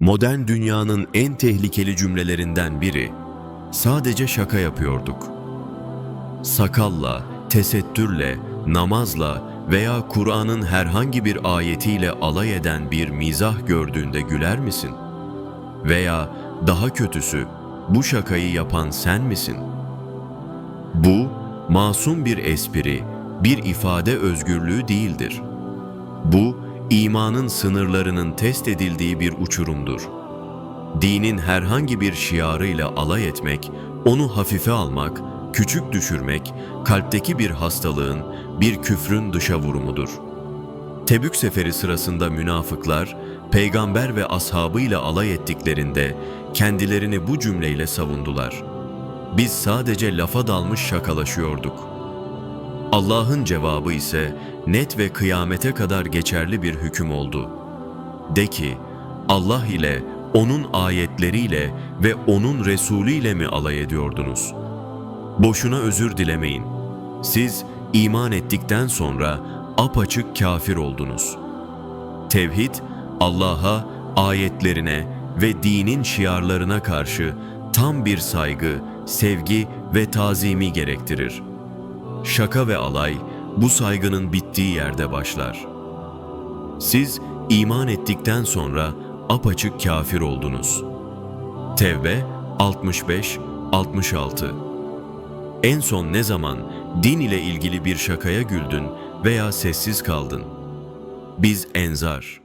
Modern dünyanın en tehlikeli cümlelerinden biri, sadece şaka yapıyorduk. Sakalla, tesettürle, namazla veya Kur'an'ın herhangi bir ayetiyle alay eden bir mizah gördüğünde güler misin? Veya daha kötüsü, bu şakayı yapan sen misin? Bu, masum bir espri, bir ifade özgürlüğü değildir. Bu, imanın sınırlarının test edildiği bir uçurumdur. Dinin herhangi bir şiarıyla alay etmek, onu hafife almak, küçük düşürmek, kalpteki bir hastalığın, bir küfrün dışa vurumudur. Tebük seferi sırasında münafıklar, peygamber ve ashabıyla alay ettiklerinde kendilerini bu cümleyle savundular. Biz sadece lafa dalmış şakalaşıyorduk.'' Allah'ın cevabı ise net ve kıyamete kadar geçerli bir hüküm oldu. De ki, Allah ile, O'nun ayetleriyle ve O'nun Resulü ile mi alay ediyordunuz? Boşuna özür dilemeyin. Siz iman ettikten sonra apaçık kafir oldunuz. Tevhid, Allah'a, ayetlerine ve dinin şiarlarına karşı tam bir saygı, sevgi ve tazimi gerektirir.'' Şaka ve alay bu saygının bittiği yerde başlar. Siz iman ettikten sonra apaçık kafir oldunuz. Tevbe 65-66 En son ne zaman din ile ilgili bir şakaya güldün veya sessiz kaldın? Biz enzar,